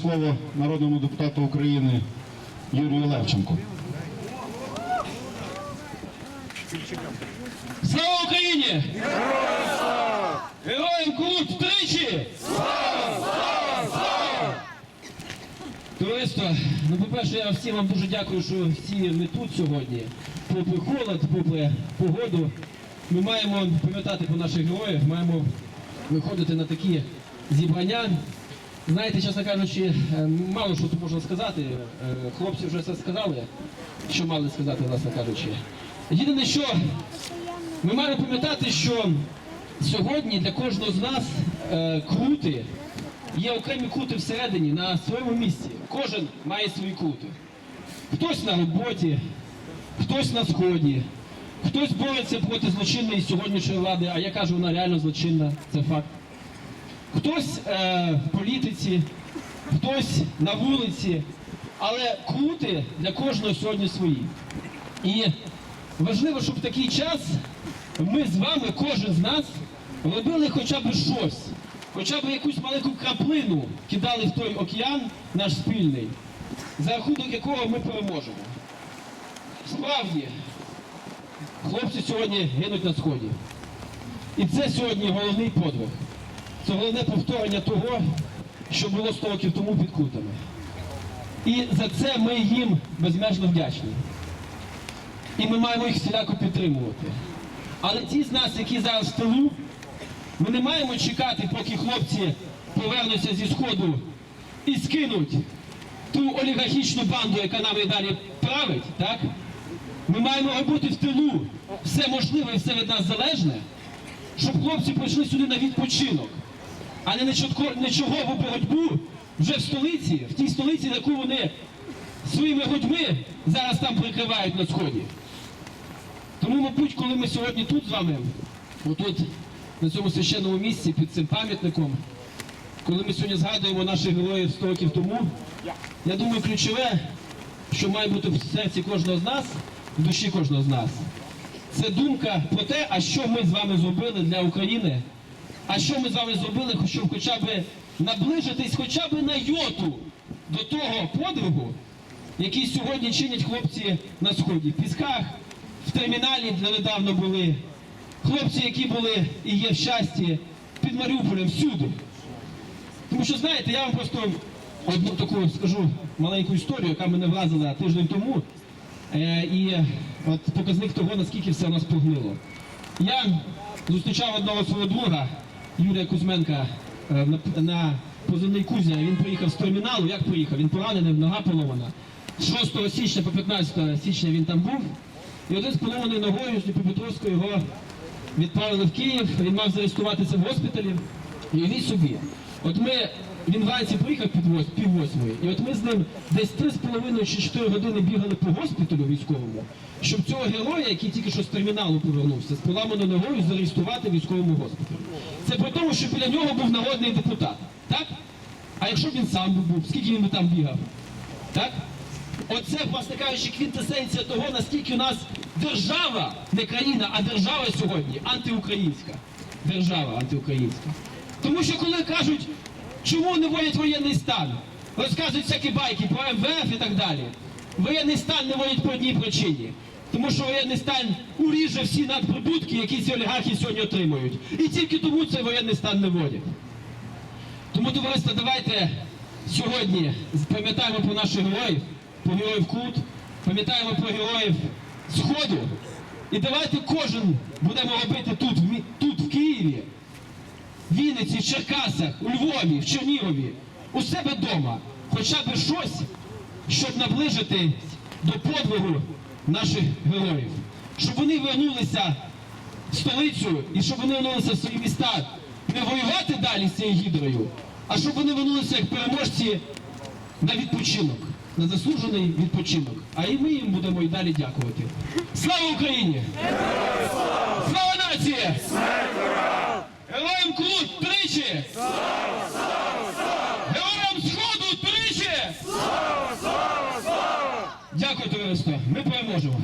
Слово народному депутату України Юрію Левченку. Слава Україні! Героям крут тричі! Товариство, ну по-перше, я всім вам дуже дякую, що всі ми тут сьогодні. Попри холод, попри погоду. Ми маємо пам'ятати про наших героїв, маємо виходити на такі зібрання. Знаєте, чесно кажучи, е, мало що тут можна сказати. Е, Хлопці вже все сказали, що мали сказати, власне кажучи. Єдине, що ми маємо пам'ятати, що сьогодні для кожного з нас е, крути є окремі крути всередині на своєму місці. Кожен має свої крути. Хтось на роботі, хтось на сході, хтось бореться проти злочинної сьогоднішньої влади, а я кажу, вона реально злочинна, це факт. Хтось е, в політиці, хтось на вулиці, але крути для кожного сьогодні свої. І важливо, щоб в такий час ми з вами, кожен з нас, робили хоча б щось, хоча б якусь маленьку краплину кидали в той океан наш спільний, за рахунок якого ми переможемо. Справді, хлопці сьогодні гинуть на сході. І це сьогодні головний подвиг. Це головне повторення того, що було 100 років тому під Крутами. І за це ми їм безмежно вдячні. І ми маємо їх всіляко підтримувати. Але ті з нас, які зараз в тилу, ми не маємо чекати, поки хлопці повернуться зі сходу і скинуть ту олігархічну банду, яка нами далі править, так? Ми маємо робити в тилу все можливе і все від нас залежне, щоб хлопці прийшли сюди на відпочинок, а не чергову боротьбу вже в столиці, в тій столиці, яку вони своїми грудьми зараз там прикривають на сході. Тому, мабуть, коли ми сьогодні тут з вами, отут, на цьому священному місці, під цим пам'ятником, коли ми сьогодні згадуємо наших героїв 100 років тому, я думаю, ключове, що має бути в серці кожного з нас, в душі кожного з нас, це думка про те, а що ми з вами зробили для України, а що ми з вами зробили, щоб хоча б наближитись хоча б на йоту до того подвигу, який сьогодні чинять хлопці на сході, в пісках, в терміналі, недавно були, хлопці, які були і є в щасті під Маріуполем всюди. Тому що, знаєте, я вам просто одну таку скажу маленьку історію, яка мене вразила тиждень тому. Е, і от показник того, наскільки все у нас погнило. Я зустрічав одного свого друга, Юрія Кузьменка, е, на, позивний Кузя. Він приїхав з терміналу. Як приїхав? Він поранений, нога поломана. З 6 січня по 15 січня він там був. І один з поломаною ногою з Дніпропетровської його відправили в Київ. Він мав зареєструватися в госпіталі. І він собі, от ми, він вранці приїхав під пів восьмої, і от ми з ним десь 3,5 чи 4 години бігали по госпіталю військовому, щоб цього героя, який тільки що з терміналу повернувся, з поламаною ногою зареєструвати військовому госпіталі. Це при тому, що біля нього був народний депутат. Так? А якщо б він сам був, скільки він би там бігав? Так? Оце, власне кажучи, квінтесенція того, наскільки у нас держава, не країна, а держава сьогодні антиукраїнська. Держава антиукраїнська. Тому що коли кажуть, чому не вводять воєнний стан, розказують всякі байки про МВФ і так далі. Воєнний стан не вводять по одній причині. Тому що воєнний стан уріже всі надприбутки, які ці олігархи сьогодні отримують. І тільки тому цей воєнний стан не вводять. Тому, товариство, давайте сьогодні пам'ятаємо про наших героїв, про героїв Кут, пам'ятаємо про героїв Сходу. І давайте кожен будемо робити тут, тут, в Києві, Вінниці, в Черкасах, у Львові, в Чернігові, у себе вдома, хоча б щось, щоб наближити до подвигу наших героїв. Щоб вони вернулися в столицю і щоб вони вернулися в свої міста не воювати далі з цією гідрою, а щоб вони вернулися як переможці на відпочинок, на заслужений відпочинок. А і ми їм будемо і далі дякувати. Слава Україні! Слава нації! Героям Крут тричі! Героям Сходу тричі! Дякую, товариство! Ми переможемо!